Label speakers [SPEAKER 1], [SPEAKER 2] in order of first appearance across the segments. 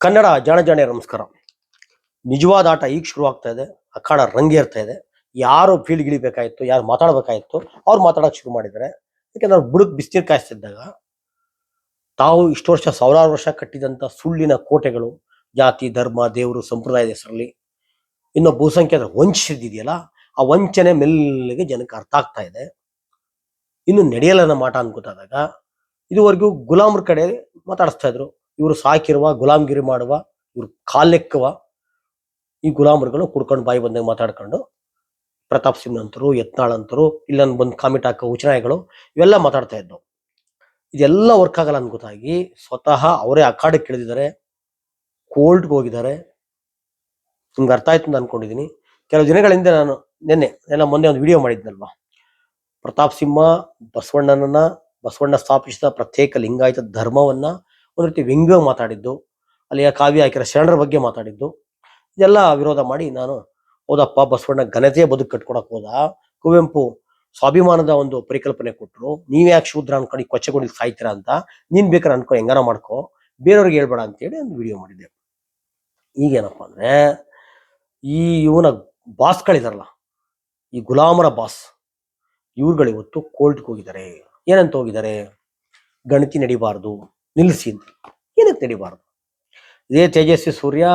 [SPEAKER 1] ಕನ್ನಡ ಜಾಣ ನಮಸ್ಕಾರ. ನಿಜವಾದ ಆಟ ಈಗ ಶುರು ಆಗ್ತಾ ಇದೆ. ಅಖಾಡ ರಂಗೇರ್ತಾ ಇದೆ. ಯಾರು ಫೀಲ್ಡ್ ಗಿಳಿಬೇಕಾಯ್ತು, ಯಾರು ಮಾತಾಡ್ಬೇಕಾಯ್ತು, ಅವ್ರು ಮಾತಾಡೋಕೆ ಶುರು ಮಾಡಿದ್ದಾರೆ. ಯಾಕಂದ್ರೆ ಅವ್ರು ಬುಡಕ್ ಬಿಸಿನೀರು ಕಾಯಿಸ್ತಿದ್ದಾಗ ತಾವು ಇಷ್ಟು ವರ್ಷ ಸಾವಿರಾರು ವರ್ಷ ಕಟ್ಟಿದಂತ ಸುಳ್ಳಿನ ಕೋಟೆಗಳು, ಜಾತಿ, ಧರ್ಮ, ದೇವರು, ಸಂಪ್ರದಾಯದ ಹೆಸರಲ್ಲಿ ಇನ್ನು ಬಹುಸಂಖ್ಯಾತ ವಂಚಿಸಿದ್ದಿದೆಯಲ್ಲ ಆ ವಂಚನೆ ಮೆಲ್ಲಗೆ ಜನಕ್ಕೆ ಅರ್ಥ ಆಗ್ತಾ ಇದೆ. ಇನ್ನು ನಡೆಯಲ್ಲ ನಮ್ಮ ಆಟ ಅನ್ಕೋತಾದಾಗ ಇದುವರೆಗೂ ಗುಲಾಮರ ಕಡೆ ಮಾತಾಡಿಸ್ತಾ ಇದ್ರು. ಇವರು ಸಾಕಿರುವ, ಗುಲಾಮ್ಗಿರಿ ಮಾಡುವ, ಇವ್ರು ಕಾಲೆಕ್ಕುವ ಈ ಗುಲಾಮರುಗಳು ಕುಡ್ಕೊಂಡು ಬಾಯಿ ಬಂದಾಗ ಮಾತಾಡ್ಕೊಂಡು ಪ್ರತಾಪ್ ಸಿಂಗ್ ಅಂತರು, ಯತ್ನಾಳ್ ಅಂತರು, ಇಲ್ಲ ಬಂದು ಕಾಮಿಟ್ ಹಾಕೋ ಉಚನಾಯಿಗಳು ಇವೆಲ್ಲ ಮಾತಾಡ್ತಾ ಇದ್ದವು. ಇದೆಲ್ಲ ವರ್ಕ್ ಆಗಲ್ಲ ಅಂತ ಗೊತ್ತಾಗಿ ಸ್ವತಃ ಅವರೇ ಅಖಾಡಕ್ಕೆ ಇಳಿದಿದ್ದಾರೆ, ಕೋರ್ಟ್ಗೆ ಹೋಗಿದ್ದಾರೆ. ನಿಮ್ಗೆ ಅರ್ಥ ಆಯ್ತು ಅಂತ ಅನ್ಕೊಂಡಿದ್ದೀನಿ ಕೆಲವು ದಿನಗಳ ಹಿಂದೆ ನಾನು ನಿನ್ನೆ ಎಲ್ಲ ಮೊನ್ನೆ ಒಂದು ವಿಡಿಯೋ ಮಾಡಿದ್ನಲ್ವಾ? ಪ್ರತಾಪ್ ಸಿಂಹ ಬಸವಣ್ಣನನ್ನ, ಬಸವಣ್ಣ ಸ್ಥಾಪಿಸಿದ ಪ್ರತ್ಯೇಕ ಲಿಂಗಾಯತ ಧರ್ಮವನ್ನ ಒಂದು ರೀತಿ ವ್ಯಂಗ್ಯ ಮಾತಾಡಿದ್ದು, ಅಲ್ಲಿಯ ಕಾವ್ಯ ಹಾಕಿರೋ ಶರಣರ ಬಗ್ಗೆ ಮಾತಾಡಿದ್ದು, ಇದೆಲ್ಲ ವಿರೋಧ ಮಾಡಿ ನಾನು, ಹೋದಪ್ಪ, ಬಸವಣ್ಣ ಘನತೆಯ ಬದುಕು ಕಟ್ಕೊಡಕ್ ಹೋದ? ಕುವೆಂಪು ಸ್ವಾಭಿಮಾನದ ಒಂದು ಪರಿಕಲ್ಪನೆ ಕೊಟ್ಟರು ನೀವ್ಯಾಕೆ ಶೂದ್ರ ಅನ್ಕೊಂಡು ಕೊಚ್ಚೆಗೊಂಡು ಸಾಯ್ತೀರಾ ಅಂತ? ನೀನ್ ಬೇಕಾದ್ರೆ ಅನ್ಕೊ, ಹೆಂಗಾರ ಮಾಡ್ಕೊ? ಬೇರೆಯವ್ರಿಗೆ ಹೇಳ್ಬೇಡ ಅಂತೇಳಿ ಒಂದು ವಿಡಿಯೋ ಮಾಡಿದ್ದೆ. ಈಗೇನಪ್ಪ ಅಂದ್ರೆ, ಈ ಇವನ ಬಾಸ್ಗಳಿದಾರಲ್ಲ ಈ ಗುಲಾಮರ ಬಾಸ್ ಇವ್ರುಗಳಿವತ್ತು ಕೋರ್ಟ್ಗೆ ಹೋಗಿದ್ದಾರೆ. ಏನಂತ ಹೋಗಿದ್ದಾರೆ? ಗಣತಿ ನಡಿಬಾರ್ದು. ನಿಲ್ಲಿಸಿ ಅಂತ. ಏನಕ್ಕೆ ತಡಿಬಾರ್ದು? ಇದೇ ತೇಜಸ್ವಿ ಸೂರ್ಯ,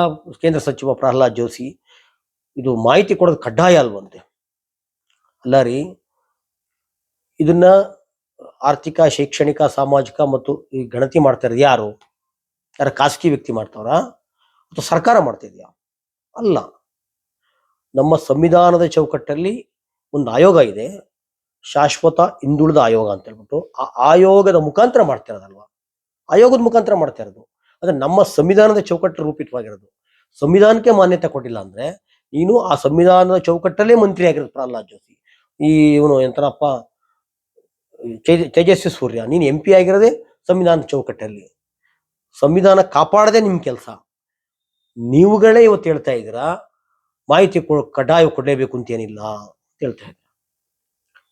[SPEAKER 1] ಕೇಂದ್ರ ಸಚಿವ ಪ್ರಹ್ಲಾದ್ ಜೋಶಿ, ಇದು ಮಾಹಿತಿ ಕೊಡೋದು ಕಡ್ಡಾಯ ಅಲ್ವಂತೆ. ಅಲ್ಲ ರೀ, ಇದನ್ನ ಆರ್ಥಿಕ, ಶೈಕ್ಷಣಿಕ, ಸಾಮಾಜಿಕ ಮತ್ತು ಈ ಗಣತಿ ಮಾಡ್ತಾ ಇರೋದು ಯಾರು? ಯಾರ ಖಾಸಗಿ ವ್ಯಕ್ತಿ ಮಾಡ್ತಾವ್ರ? ಅಥವಾ ಸರ್ಕಾರ ಮಾಡ್ತಾ ಇದೆಯಾ? ಅಲ್ಲ. ನಮ್ಮ ಸಂವಿಧಾನದ ಚೌಕಟ್ಟಲ್ಲಿ ಒಂದು ಆಯೋಗ ಇದೆ. ಶಾಶ್ವತ ಹಿಂದುಳಿದ ಆಯೋಗ ಅಂತ ಹೇಳ್ಬಿಟ್ಟು ಆ ಆಯೋಗದ ಮುಖಾಂತರ ಮಾಡ್ತಾ ಇರೋದಲ್ವಾ? ಆಯೋಗದ ಮುಖಾಂತರ ಮಾಡ್ತಾ ಇರೋದು. ಅಂದ್ರೆ ನಮ್ಮ ಸಂವಿಧಾನದ ಚೌಕಟ್ಟು ರೂಪಿತವಾಗಿರೋದು. ಸಂವಿಧಾನಕ್ಕೆ ಮಾನ್ಯತೆ ಕೊಟ್ಟಿಲ್ಲ ಅಂದ್ರೆ ನೀನು ಆ ಸಂವಿಧಾನದ ಚೌಕಟ್ಟಲ್ಲೇ ಮಂತ್ರಿ ಆಗಿರೋದು ಪ್ರಹ್ಲಾದ್ ಜೋಶಿ. ಈ ಇವನು ಎಂತನಪ್ಪ ತೇಜಸ್ವಿ ಸೂರ್ಯ, ನೀನು ಎಂ ಪಿ ಆಗಿರೋದೇ ಸಂವಿಧಾನದ ಚೌಕಟ್ಟಲ್ಲಿ. ಸಂವಿಧಾನ ಕಾಪಾಡದೆ ನಿಮ್ ಕೆಲಸ. ನೀವುಗಳೇ ಇವತ್ತು ಹೇಳ್ತಾ ಇದ್ದೀರಾ, ಮಾಹಿತಿ ಕಡ್ಡಾಯ ಕೊಡಲೇಬೇಕು ಅಂತ ಏನಿಲ್ಲ ಅಂತ ಹೇಳ್ತಾ ಇದ್ದೀರಾ.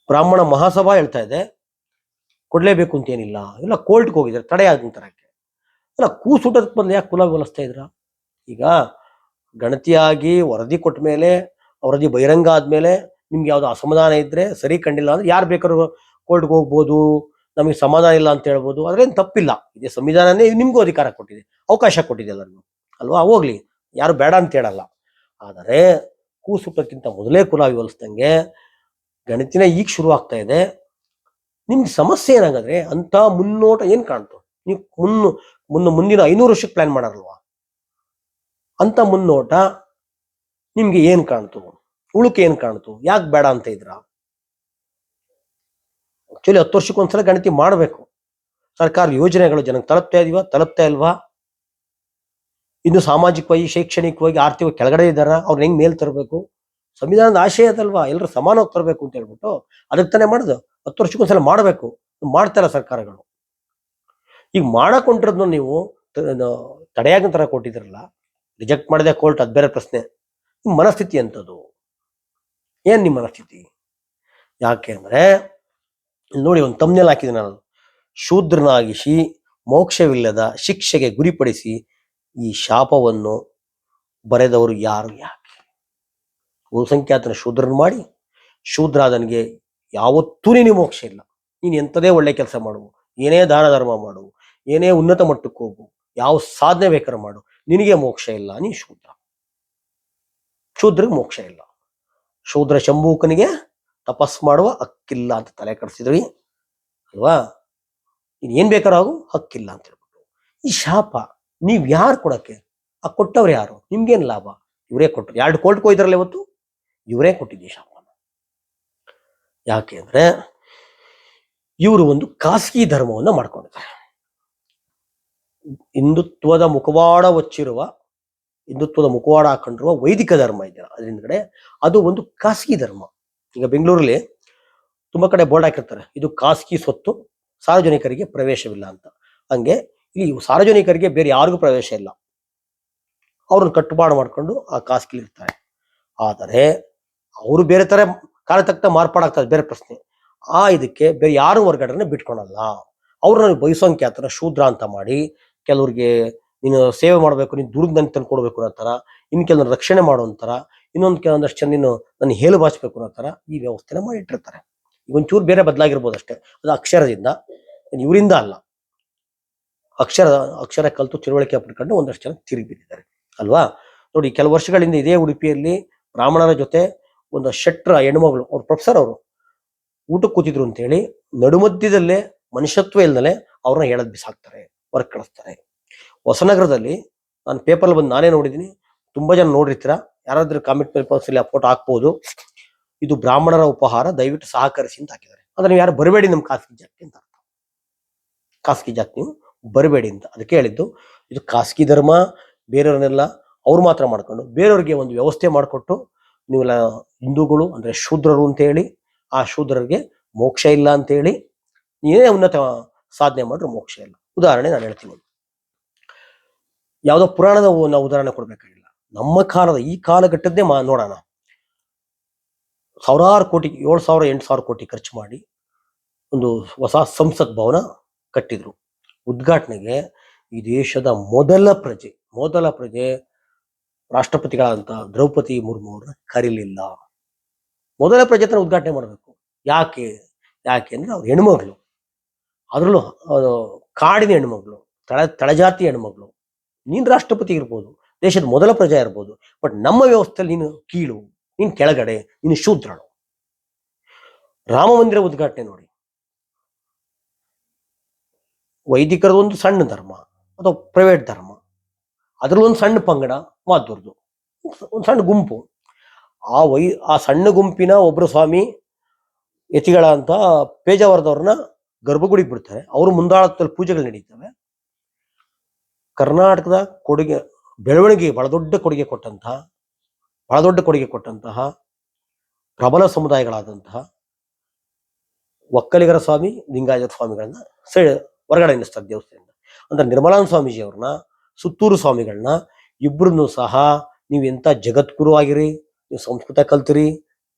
[SPEAKER 1] ಬ್ರಾಹ್ಮಣ ಮಹಾಸಭಾ ಹೇಳ್ತಾ ಇದೆ. ಕೊಡ್ಲೇಬೇಕು ಅಂತ ಏನಿಲ್ಲ ಇಲ್ಲ ಕೋರ್ಟ್ಗೆ ಹೋಗಿದ್ದಾರೆ. ತಡೆ ತರಕ್ಕೆ ಅಲ್ಲ ಕೂಸುಟದ ಬಂದು ಯಾಕೆ ಕುಲ ಹೋಲಿಸ್ತಾ ಇದ್ರ ಈಗ ಗಣತಿಯಾಗಿ ವರದಿ ಕೊಟ್ಟ ಮೇಲೆ, ವರದಿ ಬಹಿರಂಗ ಆದಮೇಲೆ ನಿಮ್ಗೆ ಯಾವ್ದು ಅಸಮಾಧಾನ ಇದ್ರೆ ಸರಿ ಕಂಡಿಲ್ಲ ಅಂದ್ರೆ ಯಾರು ಬೇಕಾದ್ರೂ ಕೋರ್ಟ್ಗೆ ಹೋಗ್ಬೋದು, ನಮಗೆ ಸಮಾಧಾನ ಇಲ್ಲ ಅಂತ ಹೇಳ್ಬೋದು. ಅದ್ರೇನು ತಪ್ಪಿಲ್ಲ. ಇದೇ ಸಂವಿಧಾನನೇ ನಿಮಗೂ ಅಧಿಕಾರ ಕೊಟ್ಟಿದೆ. ಅವಕಾಶ ಕೊಟ್ಟಿದೆ ಎಲ್ಲರಿಗೂ. ಅಲ್ವಾ? ಹೋಗ್ಲಿ. ಯಾರು ಬೇಡ ಅಂತ ಹೇಳಲ್ಲ. ಆದರೆ ಕೂಸುಟಕ್ಕಿಂತ ಮೊದಲೇ ಕುಲ ವಿವರಿಸ್ದಂಗೆ ಗಣಿತಿನ ಈಗ ಶುರು ಆಗ್ತಾ ಇದೆ. ನಿಮ್ಗೆ ಸಮಸ್ಯೆ ಏನಾಗಾದ್ರೆ ಅಂತ ಮುನ್ನೋಟ ಏನ್ ಕಾಣ್ತು? ನೀವು ಮುನ್ನು, ಮುನ್ನ, ಮುಂದಿನ ಐನೂರು ವರ್ಷಕ್ಕೆ ಪ್ಲಾನ್ ಮಾಡಾರಲ್ವಾ? ಅಂತ ಮುನ್ನೋಟ ನಿಮ್ಗೆ ಏನ್ ಕಾಣ್ತು? ಉಳುಕೆ ಏನ್ ಕಾಣ್ತು? ಯಾಕೆ ಬೇಡ ಅಂತ ಇದ್ರ? ಆಕ್ಚುಲಿ ಹತ್ತು ವರ್ಷಕ್ಕೊಂದ್ಸಲ ಗಣತಿ ಮಾಡಬೇಕು. ಸರ್ಕಾರ ಯೋಜನೆಗಳು ಜನಕ್ಕೆ ತಲುಪ್ತಾ ಇದೀವ ತಲುಪ್ತಾ ಇಲ್ವಾ? ಇನ್ನು ಸಾಮಾಜಿಕವಾಗಿ, ಶೈಕ್ಷಣಿಕವಾಗಿ, ಆರ್ಥಿಕವಾಗಿ ಕೆಳಗಡೆ ಇದ್ದಾರ? ಅವ್ರ ಹೆಂಗ್ ಮೇಲ್ ತರಬೇಕು? ಸಂವಿಧಾನದ ಆಶಯ ಅದಲ್ವಾ? ಎಲ್ಲರೂ ಸಮಾನವಾಗಿ ತರಬೇಕು ಅಂತ ಹೇಳ್ಬಿಟ್ಟು ಅದಕ್ಕೆ ತಾನೇ ಮಾಡುದು. ಹತ್ತು ವರ್ಷಕ್ಕೊಂದ್ಸಲ ಮಾಡಬೇಕು. ಮಾಡ್ತಾರ ಸರ್ಕಾರಗಳು. ಈಗ ಮಾಡಕ್ ಹೊಂಟಿರೋದ್ನ ನೀವು ತಡೆಯಾಗ ತರ ಕೊಟ್ಟಿದ್ರಲ್ಲ, ರಿಜೆಕ್ಟ್ ಮಾಡಿದೆ ಕೋರ್ಟ್, ಅದು ಬೇರೆ ಪ್ರಶ್ನೆ. ನಿಮ್ಮ ಮನಸ್ಥಿತಿ ಅಂತದು ಏನ್ ನಿಮ್ಮ ಮನಸ್ಥಿತಿ? ಯಾಕೆ ಅಂದ್ರೆ ನೋಡಿ ಒಂದು ತಮ್ನೆಲ್ ಹಾಕಿದೆ ನಾನು. ಶೂದ್ರನಾಗಿಸಿ ಮೋಕ್ಷವಿಲ್ಲದ ಶಿಕ್ಷೆಗೆ ಗುರಿಪಡಿಸಿ ಈ ಶಾಪವನ್ನು ಬರೆದವರು ಯಾರು ಯಾಕೆ? ಬಹುಸಂಖ್ಯಾತನ ಶೂದ್ರನ ಮಾಡಿ, ಶೂದ್ರಾದನಿಗೆ ಯಾವತ್ತೂ ನೀನು ಮೋಕ್ಷ ಇಲ್ಲ. ನೀನು ಎಂಥದೇ ಒಳ್ಳೆ ಕೆಲಸ ಮಾಡು ಏನೇ ದಾನ ಧರ್ಮ ಮಾಡು ಏನೇ ಉನ್ನತ ಮಟ್ಟಕ್ಕೆ ಹೋಗು ಯಾವ ಸಾಧನೆ ಬೇಕಾದ್ರೆ ಮಾಡು. ನಿನಗೆ ಮೋಕ್ಷ ಇಲ್ಲ ನೀ ಶೂದ್ರ. ಶೂದ್ರಿಗೆ ಮೋಕ್ಷ ಇಲ್ಲ. ಶೂದ್ರ ಶಂಭೂಕನಿಗೆ ತಪಸ್ ಮಾಡುವ ಹಕ್ಕಿಲ್ಲ ಅಂತ ತಲೆ ಕಡಿಸಿದ್ರಿ ಅಲ್ವಾ? ನೀನ್ ಏನ್ ಬೇಕಾರಾಗು ಹಕ್ಕಿಲ್ಲ ಅಂತ ಹೇಳ್ಬಿಟ್ಟು ಈ ಶಾಪ, ನೀವ್ ಯಾರು ಕೊಡಕ್ಕೆ? ಆ ಕೊಟ್ಟವ್ರು ಯಾರು? ನಿಮ್ಗೇನ್ ಲಾಭ? ಇವರೇ ಕೊಟ್ಟರು. ಎರಡು ಕೋರ್ಟ್ಗೆ ಹೋಯ್ತಾರಲ್ಲ ಇವತ್ತು, ಇವರೇ ಕೊಟ್ಟಿದ್ದೀವಿ ಶಾಪನ ಯಾಕೆ ಅಂದರೆ ಇವರು ಒಂದು ಖಾಸಗಿ ಧರ್ಮವನ್ನು ಮಾಡ್ಕೊಂಡಿದ್ದಾರೆ. ಹಿಂದುತ್ವದ ಮುಖವಾಡ ಹೊಚ್ಚಿರುವ ಹಿಂದುತ್ವದ ಮುಖವಾಡ ಹಾಕೊಂಡಿರುವ ವೈದಿಕ ಧರ್ಮ ಇದೆಯಲ್ಲ ಅದ್ರ ಹಿಂದ್ಗಡೆ ಅದು ಒಂದು ಖಾಸಗಿ ಧರ್ಮ. ಈಗ ಬೆಂಗಳೂರಲ್ಲಿ ತುಂಬಾ ಕಡೆ ಬೋರ್ಡ್ ಹಾಕಿರ್ತಾರೆ, ಇದು ಖಾಸಗಿ ಸ್ವತ್ತು, ಸಾರ್ವಜನಿಕರಿಗೆ ಪ್ರವೇಶವಿಲ್ಲ ಅಂತ. ಹಂಗೆ ಇಲ್ಲಿ ಸಾರ್ವಜನಿಕರಿಗೆ ಬೇರೆ ಯಾರಿಗೂ ಪ್ರವೇಶ ಇಲ್ಲ. ಅವ್ರನ್ನ ಕಟ್ಟುಪಾಡು ಮಾಡ್ಕೊಂಡು ಆ ಖಾಸಗಿಲಿ ಇರ್ತಾರೆ ಆದರೆ ಅವರು ಬೇರೆ ತರ ಕಾಲ ತಕ್ಕ ಮಾರ್ಪಾಡಾಗ್ತದೆ, ಬೇರೆ ಪ್ರಶ್ನೆ. ಆ ಇದಕ್ಕೆ ಬೇರೆ ಯಾರು ಹೊರಗಡೆನೆ ಬಿಟ್ಕೊಳಲ್ಲ. ಅವ್ರನ್ನ ಆತರ ಶೂದ್ರ ಅಂತ ಮಾಡಿ, ಕೆಲವ್ರಿಗೆ ನೀನು ಸೇವೆ ಮಾಡಬೇಕು, ನೀನು ದುರ್ಗ್ ನನಗೆ ತಂದು ಅನ್ನೋ ಥರ, ಇನ್ನು ಕೆಲವ್ರು ರಕ್ಷಣೆ ಮಾಡೋ ಇನ್ನೊಂದು ಕೆಲವೊಂದಷ್ಟು ಜನ ನೀನು ನನ್ನ ಹೇಳು ಬಾಚಬೇಕು ಅನ್ನೋ ಥರ ಈ ವ್ಯವಸ್ಥೆನ ಮಾಡಿಟ್ಟಿರ್ತಾರೆ. ಈಗ ಒಂಚೂರು ಬೇರೆ ಬದಲಾಗಿರ್ಬೋದು ಅಷ್ಟೇ. ಅದು ಅಕ್ಷರದಿಂದ ಇವರಿಂದ ಅಲ್ಲ. ಅಕ್ಷರ ಅಕ್ಷರ ಕಲಿತು ತಿಳುವಳಿಕೆ ಪಡ್ಕೊಂಡು ಒಂದಷ್ಟು ಜನ ತಿರುಗಿ ಬಿದ್ದಿದ್ದಾರೆ ಅಲ್ವಾ? ನೋಡಿ ಕೆಲವು ವರ್ಷಗಳಿಂದ ಇದೇ ಉಡುಪಿಯಲ್ಲಿ ಬ್ರಾಹ್ಮಣರ ಜೊತೆ ಒಂದು ಶೆಟ್ರ ಹೆಣ್ಮಗಳು, ಅವ್ರ ಪ್ರೊಫೆಸರ್ ಅವರು, ಊಟಕ್ಕೆ ಕೂತಿದ್ರು ಅಂತೇಳಿ ನಡುಮಧ್ಯದಲ್ಲೇ ಮನುಷ್ಯತ್ವ ಇಲ್ದಲೆ ಅವ್ರನ್ನ ಹೇಳದ್ ಬಿಸಾಕ್ತಾರೆ, ಹೊರಗೆ ಕಳಿಸ್ತಾರೆ. ಹೊಸನಗರದಲ್ಲಿ ನಾನು ಪೇಪರ್ ಬಂದು ನಾನೇ ನೋಡಿದ್ದೀನಿ ತುಂಬಾ ಜನ ನೋಡಿರ್ತೀರ? ಯಾರಾದ್ರೂ ಕಾಮೆಂಟ್ ಪೇಪರ್ಸ್ ಅಲ್ಲಿ ಆ ಫೋಟೋ ಹಾಕ್ಬೋದು. ಇದು ಬ್ರಾಹ್ಮಣರ ಉಪಹಾರ, ದಯವಿಟ್ಟು ಸಹಕರಿಸಿ ಅಂತ ಹಾಕಿದ್ದಾರೆ. ಅಂದ್ರೆ ನೀವು ಯಾರು ಬರಬೇಡಿ ನಮ್ಮ ಖಾಸಗಿ ಜಾತಿ ಅಂತ ಅರ್ಥ. ಖಾಸಗಿ ಜಾತಿ ನೀವು ಬರಬೇಡಿ ಅಂತ ಅದಕ್ಕೆ ಹೇಳಿದ್ದು, ಇದು ಖಾಸಗಿ ಧರ್ಮ, ಬೇರೆಯವ್ರನ್ನೆಲ್ಲ ಅವ್ರು ಮಾತ್ರ ಮಾಡ್ಕೊಂಡು, ಬೇರೆಯವ್ರಿಗೆ ಒಂದು ವ್ಯವಸ್ಥೆ ಮಾಡಿಕೊಟ್ಟು ನೀವೆಲ್ಲ ಹಿಂದೂಗಳು ಅಂದ್ರೆ ಶೂದ್ರರು ಅಂತ ಹೇಳಿ ಆ ಶೂದ್ರರಿಗೆ ಮೋಕ್ಷ ಇಲ್ಲ ಅಂತ ಹೇಳಿ ಏನೇ ಉನ್ನತ ಸಾಧನೆ ಮಾಡಿದ್ರು ಮೋಕ್ಷ ಇಲ್ಲ. ಉದಾಹರಣೆ ನಾನು ಹೇಳ್ತೀನಿ. ಯಾವುದೋ ಪುರಾಣದ ನಾವು ಉದಾಹರಣೆ ಕೊಡ್ಬೇಕಾಗಿಲ್ಲ. ನಮ್ಮ ಕಾಲದ, ಈ ಕಾಲಘಟ್ಟದ್ದೇ ಮಾ ನೋಡೋಣ. ಸಾವಿರಾರು ಕೋಟಿ, ಏಳು ಸಾವಿರ ಎಂಟು ಸಾವಿರ ಕೋಟಿ ಖರ್ಚು ಮಾಡಿ ಒಂದು ಹೊಸ ಸಂಸತ್ ಭವನ ಕಟ್ಟಿದ್ರು. ಉದ್ಘಾಟನೆಗೆ ಈ ದೇಶದ ಮೊದಲ ಪ್ರಜೆ ಮೊದಲ ಪ್ರಜೆ ರಾಷ್ಟ್ರಪತಿಗಳಾದಂತ ದ್ರೌಪದಿ ಮುರ್ಮು ಅವ್ರನ್ನ ಕರೀಲಿಲ್ಲ. ಮೊದಲ ಪ್ರಜೆ ಉದ್ಘಾಟನೆ ಮಾಡಬೇಕು. ಯಾಕೆ? ಯಾಕೆ ಅಂದ್ರೆ ಅವ್ರ ಹೆಣ್ಮಗಳು. ಅದ್ರಲ್ಲೂ ಕಾಡಿನ ಹೆಣ್ಮಗಳು, ತಳ, ತಳಜಾತಿ ಹೆಣ್ಮಗಳು. ನೀನು ರಾಷ್ಟ್ರಪತಿ ಇರ್ಬೋದು, ದೇಶದ ಮೊದಲ ಪ್ರಜಾ ಇರ್ಬೋದು, ಬಟ್ ನಮ್ಮ ವ್ಯವಸ್ಥೆಯಲ್ಲಿ ನೀನು ಕೀಳು, ನೀನು ಕೆಳಗಡೆ, ನೀನು ಶೂದ್ರಳು. ರಾಮ ಮಂದಿರ ಉದ್ಘಾಟನೆ ನೋಡಿ. ವೈದಿಕರದೊಂದು ಸಣ್ಣ ಧರ್ಮ, ಅಥವಾ ಪ್ರೈವೇಟ್ ಧರ್ಮ. ಅದ್ರಲ್ಲಿ ಒಂದು ಸಣ್ಣ ಪಂಗಡ ಮಾತುರ್ದು. ಒಂದು ಸಣ್ಣ ಗುಂಪು. ಆ ವೈ, ಆ ಸಣ್ಣ ಗುಂಪಿನ ಒಬ್ಬರು ಸ್ವಾಮಿ ಯತಿಗಳ ಅಂತ ಪೇಜಾವರದವ್ರನ್ನ ಗರ್ಭಗುಡಿಗೆ ಬಿಡ್ತಾರೆ. ಅವರು ಮುಂದಾಳತ್ವದಲ್ಲಿ ಪೂಜೆಗಳು ನಡೀತವೆ. ಕರ್ನಾಟಕದ ಕೊಡುಗೆ, ಬೆಳವಣಿಗೆ ಬಹಳ ದೊಡ್ಡ ಕೊಡುಗೆ ಕೊಟ್ಟಂತಹ ಬಹಳ ದೊಡ್ಡ ಕೊಡುಗೆ ಕೊಟ್ಟಂತಹ ಪ್ರಬಲ ಸಮುದಾಯಗಳಾದಂತಹ ಒಕ್ಕಲಿಗರ ಸ್ವಾಮಿ, ಲಿಂಗಾಯತ ಸ್ವಾಮಿಗಳನ್ನ ಸೈ, ಹೊರಗಡೆ ನಿಲ್ಲಿಸ್ತಾರೆ ದೇವಸ್ಥಾನದಿಂದ. ಅಂದ್ರೆ ನಿರ್ಮಲಾನಂದ ಸ್ವಾಮೀಜಿ ಅವ್ರನ್ನ ಸುತ್ತೂರು ಸ್ವಾಮಿಗಳನ್ನ ಇಬ್ಬರನ್ನು ಸಹ ನೀವು ಎಂಥ ಜಗದ್ಗುರು ಆಗಿರಿ, ನೀವು ಸಂಸ್ಕೃತ ಕಲ್ತಿರಿ,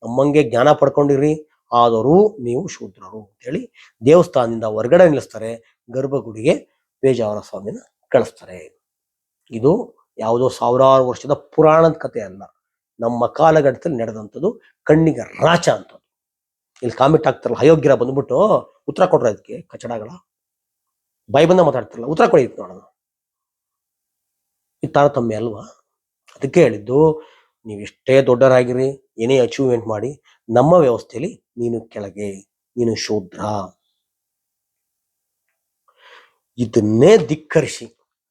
[SPEAKER 1] ನಮ್ಮಂಗೆ ಜ್ಞಾನ ಪಡ್ಕೊಂಡಿರಿ, ಆದರೂ ನೀವು ಶೂದ್ರರು ಅಂತೇಳಿ ದೇವಸ್ಥಾನದಿಂದ ಹೊರಗಡೆ ನಿಲ್ಲಿಸ್ತಾರೆ, ಗರ್ಭಗುಡಿಗೆ ಪೇಜಾವರ ಸ್ವಾಮಿನ ಕಳಿಸ್ತಾರೆ. ಇದು ಯಾವುದೋ ಸಾವಿರಾರು ವರ್ಷದ ಪುರಾಣದ ಕಥೆ ಅಲ್ಲ. ನಮ್ಮ ಕಾಲಘಟ್ಟದಲ್ಲಿ ನಡೆದಂಥದ್ದು ಕಣ್ಣಿಗೆ ರಾಚ ಅಂತದ್ದು ಇಲ್ಲಿ ಕಾಮಿಟ್ ಆಗ್ತಾರಲ್ಲ ಅಯೋಗ್ಯರ ಬಂದ್ಬಿಟ್ಟು ಉತ್ತರ ಕೊಟ್ರೆ ಅದಕ್ಕೆ ಕಚಡಗಳ. ಬಾಯಿ ಬಂದ ಮಾತಾಡ್ತಾರಲ್ಲ, ಉತ್ತರ ಕೊಡಿ ನೋಡೋಣ. ಇದು ತಾರತಮ್ಯ ಅಲ್ವಾ? ಅದಕ್ಕೆ ಹೇಳಿದ್ದು, ನೀವು ಎಷ್ಟೇ ದೊಡ್ಡರಾಗಿರಿ, ಏನೇ ಅಚೀವ್ಮೆಂಟ್ ಮಾಡಿ, ನಮ್ಮ ವ್ಯವಸ್ಥೆಯಲ್ಲಿ ನೀನು ಕೆಳಗೆ, ನೀನು ಶೂದ್ರ. ಇದನ್ನೇ ಧಿಕ್ಕರಿಸಿ,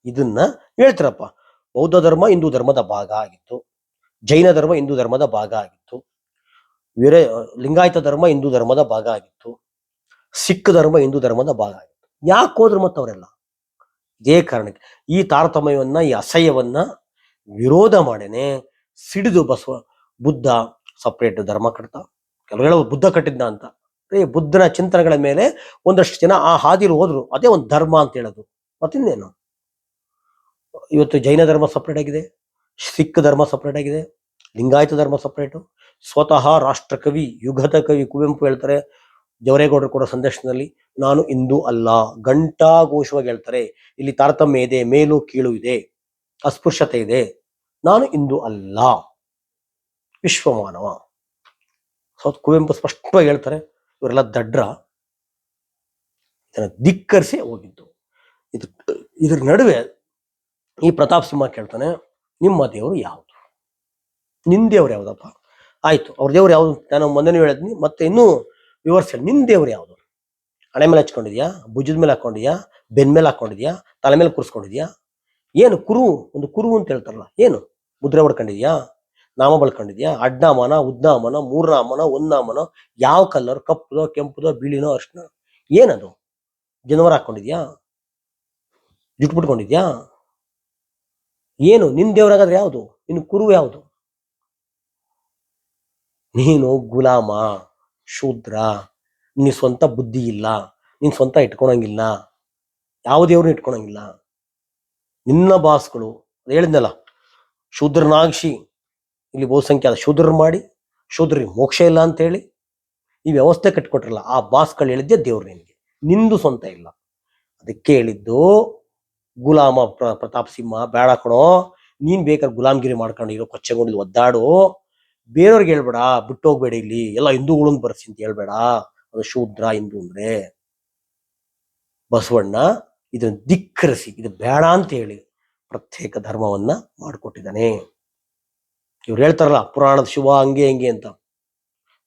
[SPEAKER 1] ಇದನ್ನ ಹೇಳ್ತಾರಪ್ಪ. ಬೌದ್ಧ ಧರ್ಮ, ಹಿಂದೂ ಧರ್ಮದ ಭಾಗ ಆಗಿತ್ತು. ಜೈನ ಧರ್ಮ, ಹಿಂದೂ ಧರ್ಮದ ಭಾಗ ಆಗಿತ್ತು. ವೀರ, ಲಿಂಗಾಯತ ಧರ್ಮ, ಹಿಂದೂ ಧರ್ಮದ ಭಾಗ ಆಗಿತ್ತು. ಸಿಖ್ ಧರ್ಮ, ಹಿಂದೂ ಧರ್ಮದ ಭಾಗ ಆಗಿತ್ತು. ಯಾಕೆ ಹೋದ್ರು ಮತ್ತವರೆಲ್ಲ? ಇದೇ ಕಾರಣಕ್ಕೆ ಈ ತಾರತಮ್ಯವನ್ನ, ಈ ಅಸಹ್ಯವನ್ನ ವಿರೋಧ ಮಾಡೇನೆ. ಸಿಡಿದು ಬಸವ, ಬುದ್ಧ ಸಪ್ರೇಟ್ ಧರ್ಮ ಕಟ್ತ ಕೆಲವು ಬುದ್ಧ ಕಟ್ಟಿದ್ದ ಅಂತ. ಬುದ್ಧನ ಚಿಂತನೆಗಳ ಮೇಲೆ ಒಂದಷ್ಟು ಜನ ಆ ಹಾದಿಲಿ ಹೋದ್ರು. ಅದೇ ಒಂದು ಧರ್ಮ ಅಂತ ಹೇಳೋದು. ಮತ್ತಿನ್ನೇನು? ಇವತ್ತು ಜೈನ ಧರ್ಮ ಸಪ್ರೇಟ್ ಆಗಿದೆ, ಸಿಖ್ ಧರ್ಮ ಸಪ್ರೇಟ್ ಆಗಿದೆ, ಲಿಂಗಾಯತ ಧರ್ಮ ಸಪ್ರೇಟು ಸ್ವತಃ ರಾಷ್ಟ್ರಕವಿ ಯುಗದ ಕವಿ ಕುವೆಂಪು ಹೇಳ್ತಾರೆ, ಜವರೇಗೌಡರು ಕೂಡ ಸಂದರ್ಶನದಲ್ಲಿ. ನಾನು ಹಿಂದೂ ಅಲ್ಲ. ಘಂಟಾಘೋಷವಾಗಿ ಹೇಳ್ತಾರೆ ಇಲ್ಲಿ ತಾರತಮ್ಯ ಇದೆ, ಮೇಲು ಕೀಳು ಇದೆ, ಅಸ್ಪೃಶ್ಯತೆ ಇದೆ. ನಾನು ಹಿಂದೂ ಅಲ್ಲ. ವಿಶ್ವಮಾನವ. ಸೌತ್ ಕುವೆಂಪು ಸ್ಪಷ್ಟವಾಗಿ ಹೇಳ್ತಾರೆ, ಇವರೆಲ್ಲ ದಡ್ರ. ಧಿಕ್ಕರಿಸಿ ಹೋಗಿದ್ದು. ಇದು, ಇದ್ರ ನಡುವೆ ಈ ಪ್ರತಾಪ್ ಸಿಂಹ ಕೇಳ್ತಾನೆ, ನಿಮ್ಮ ದೇವರು ಯಾವುದು? ನಿನ್ ದೇವ್ರು ಯಾವುದಪ್ಪ? ಆಯ್ತು, ಅವ್ರ ದೇವ್ರು ಯಾವುದು ನಾನು ಮೊನ್ನೆ ಹೇಳಿದ್ನಿ, ಮತ್ತೆ ಇನ್ನೂ ವಿವರಿಸಿ ನಿನ್ ದೇವ್ರು ಯಾವ್ದು? ಹಣೆ ಮೇಲೆ ಹಚ್ಕೊಂಡಿದ್ಯಾ? ಭುಜದ ಮೇಲೆ ಹಾಕೊಂಡಿದ್ಯಾ? ಬೆನ್ ಮೇಲೆ ಹಾಕೊಂಡಿದ್ಯಾ? ತಲೆ ಮೇಲೆ ಕೂರಿಸ್ಕೊಂಡಿದ್ಯಾ? ಏನು ಕುರು, ಒಂದು ಕುರು ಅಂತ ಹೇಳ್ತಾರಲ್ಲ, ಏನು? ಮುದ್ರೆ ಹೊಡ್ಕೊಂಡಿದ್ಯಾ? ನಾಮ ಬಳ್ಕೊಂಡಿದ್ಯಾ? ಅಡ್ಡಾಮನ, ಉದ್ನಾಮನ, ಮೂರ್ನಾಮನ ಒಂದಾಮನ ಯಾವ ಕಲರ್ ಕಪ್ಪದೋ, ಕೆಂಪುದೋ, ಬಿಳಿನೋ, ಅರ್ಶನ, ಏನದು? ಜನವರ ಹಾಕೊಂಡಿದ್ಯಾ? ಜುಟ್ಟು ಬಿಟ್ಕೊಂಡಿದ್ಯಾ ಏನು? ನಿನ್ ದೇವರಾಗಾದ್ರೆ ಯಾವುದು? ನಿನ್ ಕುರು ಯಾವುದು? ನೀನು ಗುಲಾಮ, ಶೂದ್ರ ನಿನ್ ಸ್ವಂತ ಬುದ್ಧಿ ಇಲ್ಲ, ನಿನ್ ಸ್ವಂತ ಇಟ್ಕೊಳಂಗಿಲ್ಲ, ಯಾವ ದೇವ್ರನ್ನ ಇಟ್ಕೊಳಂಗಿಲ್ಲ. ನಿನ್ನ ಬಾಸ್ಗಳು ಹೇಳಿದ್ನಲ್ಲ ಶೂದ್ರನಾಗಿಸಿ ಇಲ್ಲಿ ಬಹುಸಂಖ್ಯಾತ ಶೂದ್ರರು ಮಾಡಿ ಶೂದ್ರಿಗೆ ಮೋಕ್ಷ ಇಲ್ಲ ಅಂತ ಹೇಳಿ, ಈ ವ್ಯವಸ್ಥೆ ಕಟ್ಕೊಟ್ರಲ್ಲ, ಆ ಬಾಸ್ಗಳು ಹೇಳಿದ್ದೆ ದೇವ್ರು ನಿನಗೆ. ನಿಂದು ಸ್ವಂತ ಇಲ್ಲ. ಅದಕ್ಕೆ ಹೇಳಿದ್ದು, ಗುಲಾಮ ಪ್ರ- ಪ್ರತಾಪ್ ಸಿಂಹ, ಬೇಡ ಕಣೋ, ನೀನ್ ಬೇಕಾದ್ರೆ ಗುಲಾಮ್ಗಿರಿ ಮಾಡ್ಕೊಂಡು ಇರೋ ಕೊಚ್ಚಗೊಂಡಿದ್ದು ಒದ್ದಾಡು, ಬೇರೆಯವ್ರಿಗೆ ಹೇಳ್ಬೇಡ ಬಿಟ್ಟು ಹೋಗ್ಬೇಡ ಇಲ್ಲಿ, ಎಲ್ಲ ಹಿಂದೂಗಳನ್ನ ಬರ್ಸಿ ಅಂತ ಹೇಳ್ಬೇಡ. ಅದು ಶೂದ್ರ ಹಿಂದೂ ಅಂದ್ರೆ ಬಸವಣ್ಣ ಇದನ್ನ ಧಿಕ್ಕರಿಸಿ, ಇದು ಬೇಡ ಅಂತ ಹೇಳಿ ಪ್ರತ್ಯೇಕ ಧರ್ಮವನ್ನ ಮಾಡಿಕೊಟ್ಟಿದ್ದಾನೆ. ಇವ್ರು ಹೇಳ್ತಾರಲ್ಲ, ಪುರಾಣದ ಶಿವ ಹಂಗೆ ಹಂಗೆ ಅಂತ.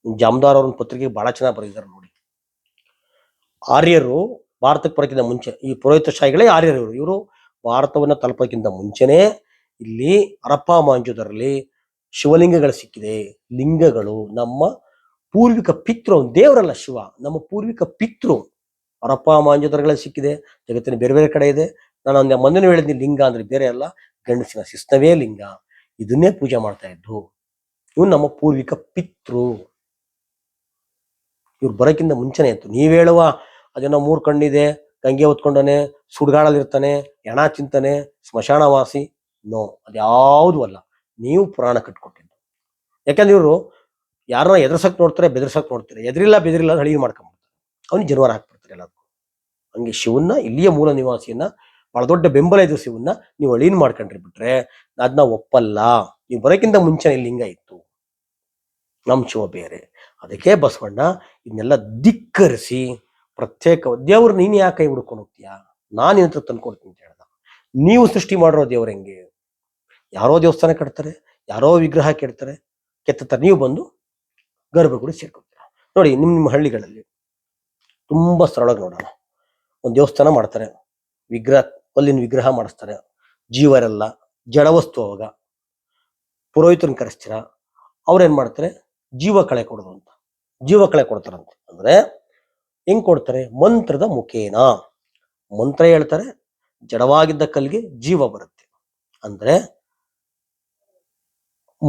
[SPEAKER 1] ಜಾಮದಾರ್ ಅವ್ರ ಪತ್ರಿಕೆ ಬಹಳ ಚೆನ್ನಾಗಿ ಬರೆದಿದ್ದಾರೆ ನೋಡಿ. ಆರ್ಯರು ಭಾರತಕ್ಕೆ ಬರೋಕ್ಕಿಂತ ಮುಂಚೆ, ಈ ಪುರೋಹಿತ ಶಾಹಿಗಳೇ ಆರ್ಯರು ಇವರು. ಇವರು ಭಾರತವನ್ನ ತಲುಪೋಕ್ಕಿಂತ ಮುಂಚೆನೆ ಇಲ್ಲಿ ಹರಪ್ಪ ಮಾಂಜುದರಲ್ಲಿ ಶಿವಲಿಂಗಗಳು ಸಿಕ್ಕಿದೆ. ಲಿಂಗಗಳು ನಮ್ಮ ಪೂರ್ವಿಕ ಪಿತೃ ದೇವರಲ್ಲ ಶಿವ. ನಮ್ಮ ಪೂರ್ವಿಕ ಪಿತೃ ಅವರಪ್ಪ ಮಾಂಜೋದರಗಳಲ್ಲಿ ಸಿಕ್ಕಿದೆ. ಜಗತ್ತಿನ ಬೇರೆ ಬೇರೆ ಕಡೆ ಇದೆ. ನಾನು ಒಂದು ಮಂದಿನ ಹೇಳಿದ್ನಿ, ಲಿಂಗ ಅಂದ್ರೆ ಬೇರೆ ಅಲ್ಲ. ಗಂಡಸಿನ ಶಿಸ್ತವೇ ಲಿಂಗ. ಇದನ್ನೇ ಪೂಜೆ ಮಾಡ್ತಾ ಇದ್ದು. ಇವ್ನು ನಮ್ಮ ಪೂರ್ವಿಕ ಪಿತೃ. ಇವ್ರು ಬರೋಕ್ಕಿಂತ ಮುಂಚೆನೆ ಇತ್ತು. ನೀವ್ ಹೇಳುವ, ಅದೇನೋ ಮೂರ್ ಕಣ್ಣಿದೆ, ಗಂಗೆ ಹೊತ್ಕೊಂಡನೆ ಸುಡ್ಗಾಡಲ್ಲಿರ್ತಾನೆ ಎಣ ಚಿಂತನೆ ಸ್ಮಶಾನವಾಸಿ ನೋ, ಅದ್ಯಾವುದು ಅಲ್ಲ. ನೀವು ಪುರಾಣ ಕಟ್ಕೊಟ್ಟಿದ್ದು. ಯಾಕಂದ್ರೆ ಇವರು ಯಾರನ್ನ ಎದುರ್ಸಕ್ ನೋಡ್ತಾರೆ, ಬೆದರ್ಸಕ್ ನೋಡ್ತಾರೆ. ಎದುರಿಲ್ಲ, ಬೆದರಿಲ್ಲ ಹಳಿಗೆ ಮಾಡ್ಕೊಂಡ್ಬಿಡ್ತಾರೆ ಅವ್ನಿಗೆ ಜನವಾರ ಹಾಕ್ಬಿಡ್ತಾರೆ ಎಲ್ಲದಕ್ಕೂ ಹಂಗೆ ಶಿವನ್ನ, ಇಲ್ಲಿಯ ಮೂಲ ನಿವಾಸಿಯನ್ನ, ಬಹಳ ದೊಡ್ಡ ಬೆಂಬಲ ಇದು ಶಿವನ್ನ ನೀವು ಅಳೀನ್ ಮಾಡ್ಕೊಂಡ್ರಿ ಬಿಟ್ರೆ ಅದನ್ನ ಒಪ್ಪಲ್ಲ. ನೀವು ಬರೋಕ್ಕಿಂತ ಮುಂಚೆ ಲಿಂಗ ಇತ್ತು. ನಮ್ಮ ಶಿವ ಬೇರೆ. ಅದಕ್ಕೆ ಬಸವಣ್ಣ ಇದನ್ನೆಲ್ಲ ಧಿಕ್ಕರಿಸಿ ಪ್ರತ್ಯೇಕ, ದೇವ್ರು ನೀನು ಯಾಕೆ ಕೈ ಹುಡ್ಕೊಂಡು ಹೋಗ್ತೀಯಾ? ನಾನು ಹತ್ರ ತಂದ್ಕೊಡ್ತೀನಿ ಅಂತ ಹೇಳ್ದ. ನೀವು ಸೃಷ್ಟಿ ಮಾಡಿರೋ ದೇವ್ರ ಹೆಂಗೆ? ಯಾರೋ ದೇವಸ್ಥಾನ ಕಟ್ತಾರೆ, ಯಾರೋ ವಿಗ್ರಹ ಕೆಡ್ತಾರೆ ಕೆತ್ತ ನೀವು ಬಂದು ಗರ್ಭಗುಡಿ ಸೇರ್ಕೊತೀರ. ನೋಡಿ ನಿಮ್ಮ ನಿಮ್ಮ ಹಳ್ಳಿಗಳಲ್ಲಿ ತುಂಬಾ ಸರಳಾಗಿ ನೋಡೋಣ. ಒಂದು ದೇವಸ್ಥಾನ ಮಾಡ್ತಾರೆ, ವಿಗ್ರಹ, ಅಲ್ಲಿನ ವಿಗ್ರಹ ಮಾಡಿಸ್ತಾರೆ, ಜೀವರೆಲ್ಲ, ಜಡವಸ್ತು ಅವಾಗ. ಪುರೋಹಿತರನ್ನ ಕರೆಸ್ತೀರ, ಅವ್ರೇನ್ ಮಾಡ್ತಾರೆ, ಜೀವ ಕಳೆ ಕೊಡೋದು ಅಂತ. ಜೀವ ಕಳೆ ಕೊಡ್ತಾರಂತೆ. ಅಂದ್ರೆ ಹೆಂಗ್ ಕೊಡ್ತಾರೆ? ಮಂತ್ರದ ಮುಖೇನ. ಮಂತ್ರ ಹೇಳ್ತಾರೆ, ಜಡವಾಗಿದ್ದ ಕಲ್ಲಿಗೆ ಜೀವ ಬರುತ್ತೆ. ಅಂದ್ರೆ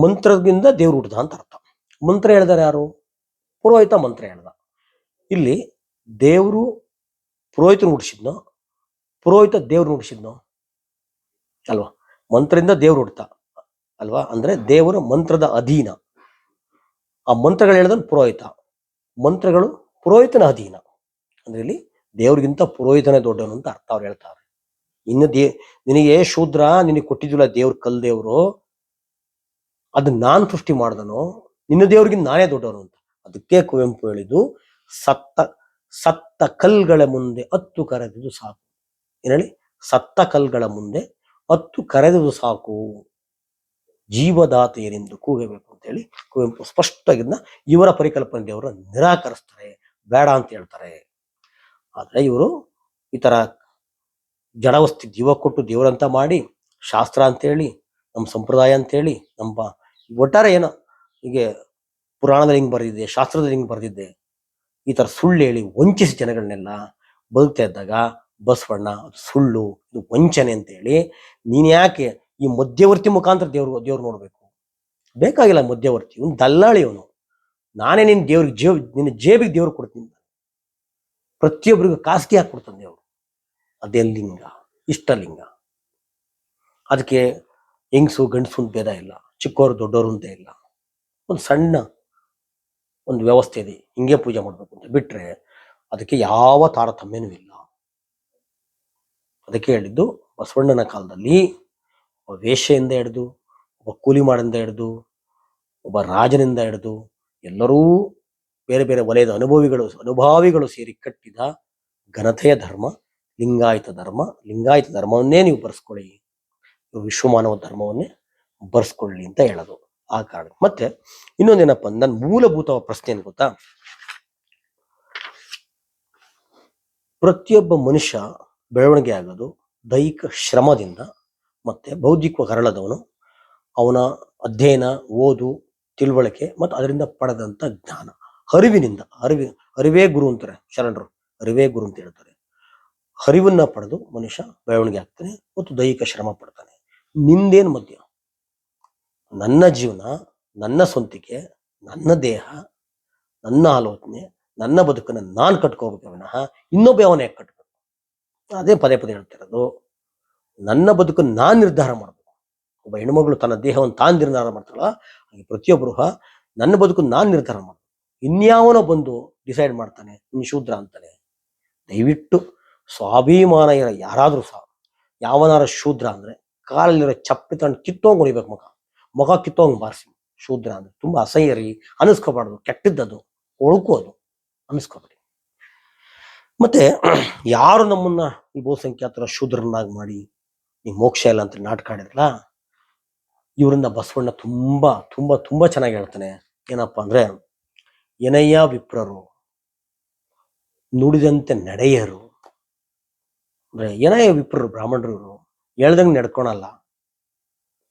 [SPEAKER 1] ಮಂತ್ರದಿಂದ ದೇವ್ರು ಹುಟ್ಟದ ಅಂತ ಅರ್ಥ. ಮಂತ್ರ ಹೇಳಿದಾರೆ ಯಾರು? ಪುರೋಹಿತ ಮಂತ್ರ ಹೇಳ್ದ. ಇಲ್ಲಿ ದೇವರು ಪುರೋಹಿತನ ಹುಡ್ಸಿದ್ನೋ ಪುರೋಹಿತ ದೇವ್ರು ಹುಡ್ಸಿದ್ನೋ ಅಲ್ವಾ? ಮಂತ್ರದಿಂದ ದೇವ್ರು ಹುಡ್ತ ಅಲ್ವಾ? ಅಂದ್ರೆ ದೇವರ ಮಂತ್ರದ ಅಧೀನ. ಆ ಮಂತ್ರಗಳು ಹೇಳ್ದನ್ ಪುರೋಹಿತ. ಮಂತ್ರಗಳು ಪುರೋಹಿತನ ಅಧೀನ. ಅಂದ್ರೆ ಇಲ್ಲಿ ದೇವ್ರಿಗಿಂತ ಪುರೋಹಿತನೇ ದೊಡ್ಡವನು ಅಂತ ಅರ್ಥ ಅವ್ರು ಹೇಳ್ತಾರೆ. ಇನ್ನು ದೇ, ನಿನಗೆ ಶೂದ್ರ ನಿನಗೆ ಕೊಟ್ಟಿದ್ದಿಲ್ಲ ದೇವ್ರ ಕಲ್ ದೇವ್ರು ಅದನ್ನ ನಾನ್ ಸೃಷ್ಟಿ ಮಾಡ್ದನು? ನಿನ್ನ ದೇವ್ರಿಗಿಂತ ನಾನೇ ದೊಡ್ಡವನು ಅಂತ. ಅದಕ್ಕೆ ಕುವೆಂಪು ಹೇಳಿದ್ದು, ಸತ್ತ ಸತ್ತ ಕಲ್ಗಳ ಮುಂದೆ ಹತ್ತು ಕರೆದಿದ್ದು ಸಾಕು. ಏನೇಳಿ ಸತ್ತ ಕಲ್ಗಳ ಮುಂದೆ ಹತ್ತು ಕರೆದಿದ್ದು ಸಾಕು. ಜೀವದಾತೆಯರೆಂದು ಕೂಗಬೇಕು ಅಂತ ಹೇಳಿ ಕುವೆಂಪು ಸ್ಪಷ್ಟವಾಗಿದ್ನ ಇವರ ಪರಿಕಲ್ಪನೆ ದೇವರು ನಿರಾಕರಿಸ್ತಾರೆ. ಬೇಡ ಅಂತ ಹೇಳ್ತಾರೆ. ಆದರೆ ಇವರು ಈ ತರ ಜಡವಸ್ತಿ ಜೀವ ಕೊಟ್ಟು ದೇವರಂತ ಮಾಡಿ ಶಾಸ್ತ್ರ ಅಂತೇಳಿ ನಮ್ಮ ಸಂಪ್ರದಾಯ ಅಂತೇಳಿ ನಮ್ಮ ಒಟ್ಟಾರೆ ಏನೋ ಹೀಗೆ ಪುರಾಣದಲ್ಲಿ ಹಿಂಗೆ ಬರೆದಿದೆ, ಶಾಸ್ತ್ರದಲ್ಲಿ ಹಿಂಗೆ ಬರೆದಿದ್ದೆ ಈ ಥರ ಸುಳ್ಳು ಹೇಳಿ ವಂಚಿಸಿ ಜನಗಳನ್ನೆಲ್ಲ ಬದುಕ್ತಾ ಇದ್ದಾಗ ಬಸವಣ್ಣ ಸುಳ್ಳು, ಇದು ವಂಚನೆ ಅಂತೇಳಿ ನೀನು ಯಾಕೆ ಈ ಮಧ್ಯವರ್ತಿ ಮುಖಾಂತರ ದೇವ್ರು ದೇವ್ರು ನೋಡಬೇಕು? ಬೇಕಾಗಿಲ್ಲ ಮಧ್ಯವರ್ತಿ, ಇವ್ನು ದಲ್ಲಾಳಿ ಇವನು. ನಾನೇ ನಿನ್ನ ದೇವ್ರಿಗೆ ಜೇಬ್ ನಿನ್ನ ಜೇಬಿಗೆ ದೇವ್ರು ಕೊಡ್ತೀನಿ. ಪ್ರತಿಯೊಬ್ಬರಿಗೂ ಖಾಸಗಿ ಹಾಕಿ ಕೊಡ್ತಾನೆ ದೇವ್ರು. ಅದೇ ಲಿಂಗ ಇಷ್ಟಲಿಂಗ. ಅದಕ್ಕೆ ಹೆಂಗಸು ಗಂಡಸು ಭೇದ ಇಲ್ಲ ಚಿಕ್ಕವರು ದೊಡ್ಡವರು ಅಂತ ಇಲ್ಲ. ಒಂದು ಸಣ್ಣ ಒಂದು ವ್ಯವಸ್ಥೆ ಇದೆ. ಹಿಂಗೆ ಪೂಜೆ ಮಾಡಬೇಕು ಅಂತ ಬಿಟ್ರೆ ಅದಕ್ಕೆ ಯಾವ ತಾರತಮ್ಯನೂ ಇಲ್ಲ. ಅದಕ್ಕೆ ಹೇಳಿದ್ದು, ಬಸವಣ್ಣನ ಕಾಲದಲ್ಲಿ ಒಬ್ಬ ವೇಷೆಯಿಂದ ಹಿಡಿದು, ಒಬ್ಬ ಕೂಲಿ ಮಾಡಿಂದ ಹಿಡಿದು, ಒಬ್ಬ ರಾಜನಿಂದ ಹಿಡಿದು, ಎಲ್ಲರೂ ಬೇರೆ ಬೇರೆ ವಲಯದ ಅನುಭವಿಗಳು, ಅನುಭಾವಿಗಳು ಸೇರಿ ಕಟ್ಟಿದ ಘನತೆಯ ಧರ್ಮ, ಲಿಂಗಾಯತ ಧರ್ಮ. ಲಿಂಗಾಯತ ಧರ್ಮವನ್ನೇ ನೀವು ಬರ್ಸ್ಕೊಳ್ಳಿ. ನೀವು ವಿಶ್ವಮಾನವ ಧರ್ಮವನ್ನೇ ಬರ್ಸ್ಕೊಳ್ಳಿ ಅಂತ ಹೇಳೋದು. ಆ ಕಾರಣ. ಮತ್ತೆ ಇನ್ನೊಂದೇನಪ್ಪ ನನ್ನ ಮೂಲಭೂತ ಪ್ರಶ್ನೆ ಏನು ಗೊತ್ತಾ? ಪ್ರತಿಯೊಬ್ಬ ಮನುಷ್ಯ ಬೆಳವಣಿಗೆ ಆಗೋದು ದೈಹಿಕ ಶ್ರಮದಿಂದ ಮತ್ತೆ ಬೌದ್ಧಿಕ ಹರಳದವನು ಅವನ ಅಧ್ಯಯನ, ಓದು, ತಿಳುವಳಿಕೆ ಮತ್ತು ಅದರಿಂದ ಪಡೆದಂತ ಜ್ಞಾನ. ಅರಿವಿನಿಂದ ಅರಿವಿ ಅರಿವೇ ಗುರು ಅಂತಾರೆ ಶರಣರು. ಅರಿವೇ ಗುರು ಅಂತ ಹೇಳ್ತಾರೆ. ಅರಿವನ್ನ ಪಡೆದು ಮನುಷ್ಯ ಬೆಳವಣಿಗೆ ಆಗ್ತಾನೆ ಮತ್ತು ದೈಹಿಕ ಶ್ರಮ ಪಡ್ತಾನೆ. ನಿಂದೇನು ಮಧ್ಯ? ನನ್ನ ಜೀವನ, ನನ್ನ ಸ್ವಂತಿಕೆ, ನನ್ನ ದೇಹ, ನನ್ನ ಆಲೋಚನೆ, ನನ್ನ ಬದುಕನ್ನು ನಾನು ಕಟ್ಕೋಬೇಕು ವಿನಃ ಇನ್ನೊಬ್ಬ ಅವನ ಯಾಕೆ ಕಟ್ಬೇಕು. ಅದೇ ಪದೇ ಪದೇ ಹೇಳ್ತಿರೋದು ನನ್ನ ಬದುಕನ್ನು ನಾನು ನಿರ್ಧಾರ ಮಾಡಬೇಕು. ಒಬ್ಬ ಹೆಣ್ಮಗಳು ತನ್ನ ದೇಹವನ್ನು ತಾನು ನಿರ್ಧಾರ ಮಾಡ್ತಾಳ? ಹಾಗೆ ಪ್ರತಿಯೊಬ್ಬರು ನನ್ನ ಬದುಕನ್ನು ನಾನು ನಿರ್ಧಾರ ಮಾಡಬೇಕು. ಇನ್ಯಾವನೋ ಬಂದು ಡಿಸೈಡ್ ಮಾಡ್ತಾನೆ ಇನ್ ಶೂದ್ರ ಅಂತಾನೆ. ದಯವಿಟ್ಟು ಸ್ವಾಭಿಮಾನ ಇರೋ ಯಾರಾದರೂ ಸಹ, ಯಾವನಾರ ಶೂದ್ರ ಅಂದರೆ ಕಾಲಲ್ಲಿರೋ ಚಪ್ಪಿ ತಗೊಂಡು ಕಿತ್ತೋಂಗ್ ಹೊಡಿಬೇಕು ಮಗ. ಮಗ ಕಿತ್ತೋಂಗ್ ಬಾರಿಸಿ. ಶೂದ್ರ ಅಂದ್ರೆ ತುಂಬಾ ಅಸಹ್ಯ ರೀ ಅನಿಸ್ಕೋಬಾರ್ದು, ಕೆಟ್ಟದ್ದದು ಒಳಕು ಅದು ಅನಿಸ್ಕೋಬೇಡಿ. ಮತ್ತೆ ಯಾರು ನಮ್ಮನ್ನ ಈ ಬಹುಸಂಖ್ಯಾತರ ಶೂದ್ರನ್ನಾಗಿ ಮಾಡಿ ನೀ ಮೋಕ್ಷ ಇಲ್ಲ ಅಂತ ನಾಟಕ ಆಡಿದ್ರಲ್ಲ, ಇವರಿಂದ ಬಸವಣ್ಣ ತುಂಬಾ ತುಂಬಾ ತುಂಬಾ ಚೆನ್ನಾಗಿ ಹೇಳ್ತಾನೆ. ಏನಪ್ಪಾ ಅಂದ್ರೆ ಏನಯ್ಯ ವಿಪ್ರರು, ನುಡಿದಂತೆ ನಡೆಯರು. ಅಂದ್ರೆ ಏನಯ್ಯ ವಿಪ್ರರು, ಬ್ರಾಹ್ಮಣರು ಹೇಳ್ದಂಗೆ ನಡ್ಕೊಳಲ್ಲ.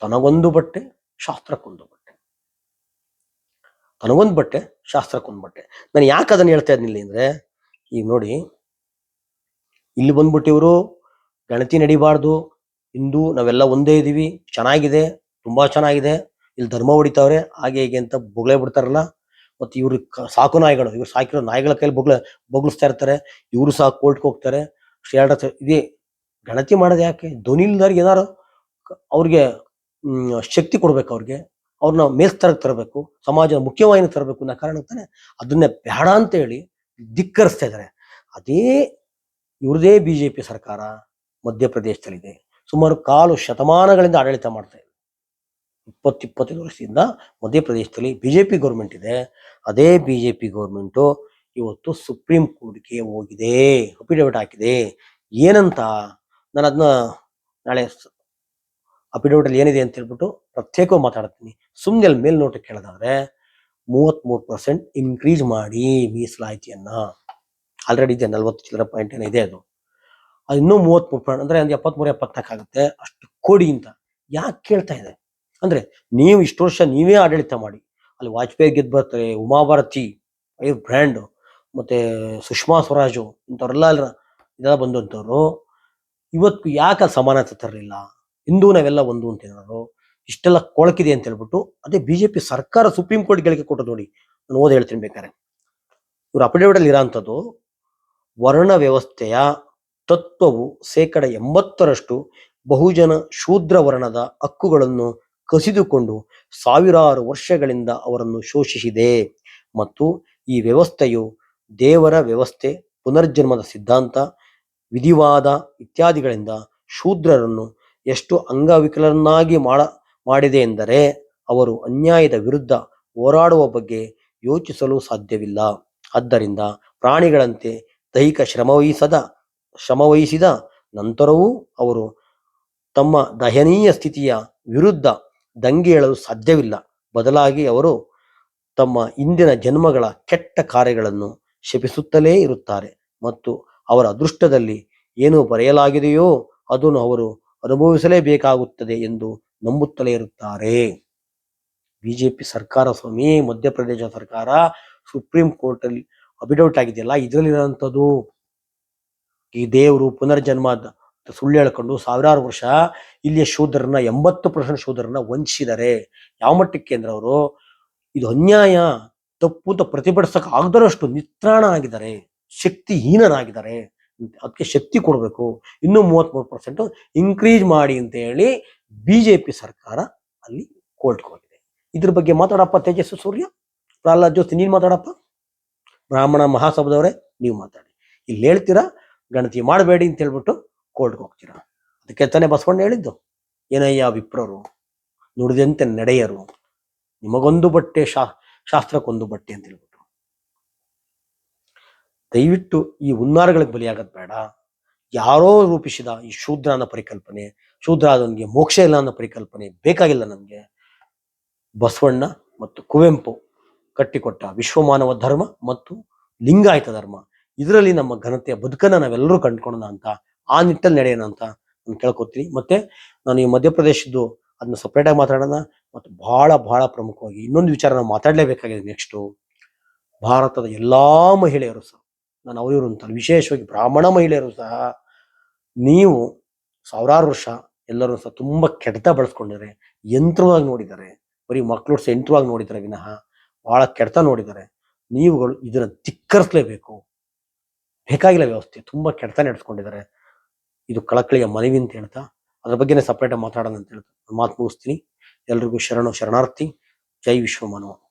[SPEAKER 1] ತನಗೊಂದು ಬಟ್ಟೆ ಶಾಸ್ತ್ರಕ್ಕೊಂದು ಬಟ್ಟೆ ತನಗೊಂದು ಬಟ್ಟೆ ಶಾಸ್ತ್ರಕ್ಕೊಂದು ಬಟ್ಟೆ ನಾನು ಯಾಕೆ ಅದನ್ನ ಹೇಳ್ತಾ ಇದ್ನಿಲ್ಲ ಅಂದ್ರೆ, ಈಗ ನೋಡಿ, ಇಲ್ಲಿ ಬಂದ್ಬಿಟ್ಟು ಇವರು ಗಣತಿ ನಡಿಬಾರ್ದು, ಹಿಂದೂ ನಾವೆಲ್ಲ ಒಂದೇ ಇದ್ದೀವಿ ಚೆನ್ನಾಗಿದೆ, ತುಂಬಾ ಚೆನ್ನಾಗಿದೆ, ಇಲ್ಲಿ ಧರ್ಮ ಹೊಡಿತಾವ್ರೆ, ಹಾಗೆ ಹೀಗೆ ಅಂತ ಬೊಗಳೆ ಬಿಡ್ತಾರಲ್ಲ, ಮತ್ತೆ ಇವ್ರು ಸಾಕು ನಾಯಿಗಳು, ಇವ್ರು ಸಾಕಿರೋ ನಾಯಿಗಳ ಕೈಲಿ ಬೊಗ್ಳ ಬೊಗಳಿಸ್ತಾ ಇರ್ತಾರೆ, ಇವರು ಸಹ ಕೋರ್ಟ್ಗೆ ಹೋಗ್ತಾರೆ ಇದೇ ಗಣತಿ ಮಾಡೋದು ಯಾಕೆ? ಧ್ವನಿ ಇಲ್ದವ್ರಿಗೆ ಏನಾರು ಅವ್ರಿಗೆ ಶಕ್ತಿ ಕೊಡ್ಬೇಕು ಅವ್ರಿಗೆ. ಅವ್ರನ್ನ ಮೇಲ್ಸ್ತರಕ್ಕೆ ತರಬೇಕು ಸಮಾಜ ಮುಖ್ಯವಾಹಿನಿ ತರಬೇಕು ಅನ್ನೋ ಕಾರಣಕ್ಕೆ ಅದನ್ನೇ ಬೇಡ ಅಂತ ಹೇಳಿ ಧಿಕ್ಕರಿಸ್ತಾ ಇದ್ದಾರೆ. ಅದೇ ಇವ್ರದೇ ಬಿ ಜೆ ಪಿ ಸರ್ಕಾರ ಮಧ್ಯಪ್ರದೇಶದಲ್ಲಿದೆ. ಸುಮಾರು ಕಾಲು ಶತಮಾನಗಳಿಂದ ಆಡಳಿತ ಮಾಡ್ತಾ ಇದೆ. ಇಪ್ಪತ್ತು ಇಪ್ಪತ್ತೈದು ವರ್ಷದಿಂದ ಮಧ್ಯಪ್ರದೇಶದಲ್ಲಿ ಪಿ ಗೌರ್ಮೆಂಟ್ ಇದೆ. ಅದೇ ಬಿ ಜೆ ಪಿ ಗೌರ್ಮೆಂಟು ಇವತ್ತು ಸುಪ್ರೀಂ ಕೋರ್ಟ್ಗೆ ಹೋಗಿದೆ, ಅಫಿಡವಿಟ್ ಹಾಕಿದೆ. ಏನಂತ ನಾನು ಅದನ್ನ ನಾಳೆ ಅಫಿಡವಿಟ್ ಅಲ್ಲಿ ಏನಿದೆ ಅಂತ ಹೇಳ್ಬಿಟ್ಟು ಪ್ರತ್ಯೇಕವಾಗಿ ಮಾತಾಡ್ತೀನಿ. ಸುಮ್ಮನೆ ಅಲ್ಲಿ ಮೇಲ್ನೋಟಕ್ಕೆ ಕೇಳೋದಾದ್ರೆ ಮೂವತ್ಮೂರು ಪರ್ಸೆಂಟ್ ಇನ್ಕ್ರೀಸ್ ಮಾಡಿ ಮೀಸಲಾಯಿತಿಯನ್ನು. ಆಲ್ರೆಡಿ ಇದೆ, ನಲ್ವತ್ತು ಚಿಲ್ಲರ ಪಾಯಿಂಟ್ ಏನೋ ಇದೆ ಅದು. ಅದು ಇನ್ನೂ ಮೂವತ್ಮೂರು ಪಾಯಿಂಟ್ ಅಂದ್ರೆ ಒಂದು ಎಪ್ಪತ್ತ್ಮೂರು ಎಪ್ಪತ್ನಾಲ್ಕು ಆಗುತ್ತೆ. ಅಷ್ಟು ಕೋಡಿ ಅಂತ. ಯಾಕೆ ಕೇಳ್ತಾ ಇದೆ? ಅಂದ್ರೆ ನೀವು ಇಷ್ಟು ವರ್ಷ ನೀವೇ ಆಡಳಿತ ಮಾಡಿ. ಅಲ್ಲಿ ವಾಜಪೇಯಿ ಗೆದ್ದು ಬರ್ತಾರೆ ಉಮಾಭಾರತಿ ಐರ್ ಬ್ರ್ಯಾಂಡ್ ಮತ್ತೆ ಸುಷ್ಮಾ ಸ್ವರಾಜು ಇಂಥವ್ರೆಲ್ಲ ಇದೆಲ್ಲ ಬಂದಂಥವ್ರು ಇವತ್ತು ಯಾಕೆ ಸಮಾನತೆ ತರಲಿಲ್ಲ? ಹಿಂದೂ ನಾವೆಲ್ಲ ಒಂದು ಅಂತ ಏನಾದ್ರು ಇಷ್ಟೆಲ್ಲ ಕೊಳಕಿದೆ ಅಂತ ಹೇಳ್ಬಿಟ್ಟು, ಅದೇ ಬಿಜೆಪಿ ಸರ್ಕಾರ ಸುಪ್ರೀಂ ಕೋರ್ಟ್ ಗಳಿಕೆ ಕೊಟ್ಟದ್ದು ನೋಡಿ, ನಾನು ಓದಿ ಹೇಳ್ತೀನಿ ಬೇಕಾರೆ ಇವ್ರ ಅಫಿಡೇವಿಟ್ ಅಲ್ಲಿ ಇರೋಂಥದ್ದು, ವರ್ಣ ವ್ಯವಸ್ಥೆಯ ತತ್ವವು ಶೇಕಡ ಎಂಬತ್ತರಷ್ಟು ಬಹುಜನ ಶೂದ್ರ ವರ್ಣದ ಹಕ್ಕುಗಳನ್ನು ಕಸಿದುಕೊಂಡು ಸಾವಿರಾರು ವರ್ಷಗಳಿಂದ ಅವರನ್ನು ಶೋಷಿಸಿದೆ. ಮತ್ತು ಈ ವ್ಯವಸ್ಥೆಯು ದೇವರ ವ್ಯವಸ್ಥೆ, ಪುನರ್ಜನ್ಮದ ಸಿದ್ಧಾಂತ, ವಿಧಿವಾದ ಇತ್ಯಾದಿಗಳಿಂದ ಶೂದ್ರರನ್ನು ಎಷ್ಟು ಅಂಗವಿಕಲರನ್ನಾಗಿ ಮಾಡ, ಮಾಡಿದೆ ಎಂದರೆ ಅವರು ಅನ್ಯಾಯದ ವಿರುದ್ಧ ಹೋರಾಡುವ ಬಗ್ಗೆ ಯೋಚಿಸಲು ಸಾಧ್ಯವಿಲ್ಲ. ಆದ್ದರಿಂದ ಪ್ರಾಣಿಗಳಂತೆ ದೈಹಿಕ ಶ್ರಮವಹಿಸದ, ಶ್ರಮವಹಿಸಿದ ನಂತರವೂ ಅವರು ತಮ್ಮ ದಯನೀಯ ಸ್ಥಿತಿಯ ವಿರುದ್ಧ ದಂಗೆ ಏಳಲು ಸಾಧ್ಯವಿಲ್ಲ. ಬದಲಾಗಿ ಅವರು ತಮ್ಮ ಇಂದಿನ ಜನ್ಮಗಳ ಕೆಟ್ಟ ಕಾರ್ಯಗಳನ್ನು ಶಪಿಸುತ್ತಲೇ ಇರುತ್ತಾರೆ ಮತ್ತು ಅವರ ಅದೃಷ್ಟದಲ್ಲಿ ಏನು ಬರೆಯಲಾಗಿದೆಯೋ ಅದನ್ನು ಅವರು ಅನುಭವಿಸಲೇಬೇಕಾಗುತ್ತದೆ ಎಂದು ನಂಬುತ್ತಲೇ ಇರುತ್ತಾರೆ. ಬಿಜೆಪಿ ಸರ್ಕಾರ ಸ್ವಾಮಿ ಮಧ್ಯಪ್ರದೇಶ ಸರ್ಕಾರ ಸುಪ್ರೀಂ ಕೋರ್ಟ್ ಅಲ್ಲಿ ಅಬಿಡೌಟ್ ಆಗಿದೆಯಲ್ಲ ಇದರಲ್ಲಿರುವಂಥದ್ದು ಈ ದೇವರು ಪುನರ್ಜನ್ಮ ಸುಳ್ಳು ಹೇಳ್ಕೊಂಡು ಸಾವಿರಾರು ವರ್ಷ ಇಲ್ಲಿಯ ಶೂದ್ರರನ್ನ, ಎಂಬತ್ತು ಪರ್ಸೆಂಟ್ ಶೂದ್ರರನ್ನ ವಂಚಿಸಿದರೆ ಯಾವ ಮಟ್ಟಕ್ಕೆ ಅಂದ್ರೆ ಅವರು, ಇದು ಅನ್ಯಾಯ, ತಪ್ಪು ಅಂತ ಪ್ರತಿಭಟಿಸಕ್ ಆಗದರಷ್ಟು ನಿತ್ರಾಣ ಆಗಿದ್ದಾರೆ ಶಕ್ತಿಹೀನರಾಗಿದ್ದಾರೆ. ಅದಕ್ಕೆ ಶಕ್ತಿ ಕೊಡಬೇಕು. ಇನ್ನೂ ಮೂವತ್ಮೂರು ಪರ್ಸೆಂಟು ಇನ್ಕ್ರೀಸ್ ಮಾಡಿ ಅಂತ ಹೇಳಿ ಪಿ ಸರ್ಕಾರ ಅಲ್ಲಿ ಕೋಲ್ಟ್ಕೊಂಡಿದೆ ಇದ್ರ ಬಗ್ಗೆ ಮಾತಾಡಪ್ಪ ತೇಜಸ್ವಿ ಸೂರ್ಯ. ಪ್ರಹ್ಲಾದ್ ಜೋಶಿ, ನೀನು ಮಾತಾಡಪ್ಪ? ಬ್ರಾಹ್ಮಣ ಮಹಾಸಭದವರೇ, ನೀವು ಮಾತಾಡಿ. ಇಲ್ಲಿ ಹೇಳ್ತೀರಾ? ಗಣತಿ ಮಾಡಬೇಡಿ ಅಂತ ಹೇಳ್ಬಿಟ್ಟು ಕೋರ್ಟ್ಗೆ ಹೋಗ್ತೀರಾ? ಅದಕ್ಕೆ ತಾನೇ ಬಸವಣ್ಣ ಹೇಳಿದ್ದು. ಏನಯ್ಯ ವಿಪ್ರರು? ನುಡಿದಂತೆ ನಡೆಯರು. ನಿಮಗೊಂದು ಬಟ್ಟೆ, ಶಾ, ಶಾಸ್ತ್ರಕ್ಕೊಂದು ಬಟ್ಟೆ ಅಂತ ಹೇಳ್ಬಿಟ್ಟು. ದಯವಿಟ್ಟು ಈ ಹುನ್ನಾರಗಳಿಗೆ ಬಲಿಯಾಗದ್ ಬೇಡ. ಯಾರೋ ರೂಪಿಸಿದ ಈ ಶೂದ್ರ ಅನ್ನೋ ಪರಿಕಲ್ಪನೆ, ಶೂದ್ರ ಆದವನಿಗೆ ಮೋಕ್ಷ ಇಲ್ಲ ಅನ್ನೋ ಪರಿಕಲ್ಪನೆ ಬೇಕಾಗಿಲ್ಲ ನಮಗೆ. ಬಸವಣ್ಣ ಮತ್ತು ಕುವೆಂಪು ಕಟ್ಟಿಕೊಟ್ಟ ವಿಶ್ವಮಾನವ ಧರ್ಮ ಮತ್ತು ಲಿಂಗಾಯತ ಧರ್ಮ. ಇದರಲ್ಲಿ ನಮ್ಮ ಘನತೆಯ ಬದುಕನ್ನ ನಾವೆಲ್ಲರೂ ಕಂಡುಕೊಳ್ಳೋಣ ಅಂತ, ಆ ನಿಟ್ಟಲ್ಲಿ ನಡೆಯೋಣ ಅಂತ ನಾನು ಕೇಳ್ಕೊತೀನಿ. ಮತ್ತೆ ನಾನು ಈ ಮಧ್ಯಪ್ರದೇಶದ್ದು ಅದನ್ನ ಸಪ್ರೇಟ್ ಆಗಿ ಮಾತಾಡೋಣ ಮತ್ತು ಬಹಳ ಬಹಳ ಪ್ರಮುಖವಾಗಿ ಇನ್ನೊಂದು ವಿಚಾರ ನಾವು ಮಾತಾಡಲೇಬೇಕಾಗಿದೆ ನೆಕ್ಸ್ಟು ಭಾರತದ ಎಲ್ಲಾ ಮಹಿಳೆಯರು ಸಹ. ನಾನು ಅವರಿವರು ವಿಶೇಷವಾಗಿ ಬ್ರಾಹ್ಮಣ ಮಹಿಳೆಯರು ಸಹ ನೀವು ಸಾವಿರಾರು ವರ್ಷ ಎಲ್ಲರೂ ಸಹ ತುಂಬ ಕೆಡ್ತ ಬಳಸ್ಕೊಂಡಿದ್ದಾರೆ ಯಂತ್ರವಾಗಿ ನೋಡಿದ್ದಾರೆ ಬರೀ ಮಕ್ಕಳು ಸಹ ಯಂತ್ರವಾಗಿ ನೋಡಿದ್ದಾರೆ ವಿನಃ ಬಹಳ ಕೆಡತ ನೋಡಿದ್ದಾರೆ ನೀವುಗಳು ಇದನ್ನ ಧಿಕ್ಕರಿಸಲೇಬೇಕು. ಬೇಕಾಗಿಲ್ಲ ವ್ಯವಸ್ಥೆ, ತುಂಬಾ ಕೆಡ್ತ ನಡೆಸ್ಕೊಂಡಿದ್ದಾರೆ. ಇದು ಕಳಕಳಿಯ ಮನವಿ ಅಂತ ಹೇಳ್ತಾ, ಅದ್ರ ಬಗ್ಗೆನೇ ಸಪ್ರೇಟಾಗಿ ಮಾತಾಡೋಣ ಅಂತ ಹೇಳ್ತಾ, ಮಾತು ಮುಗಿಸ್ತೀನಿ. ಎಲ್ರಿಗೂ ಶರಣು, ಶರಣಾರ್ಥಿ, ಜೈ ವಿಶ್ವಮಾನವ.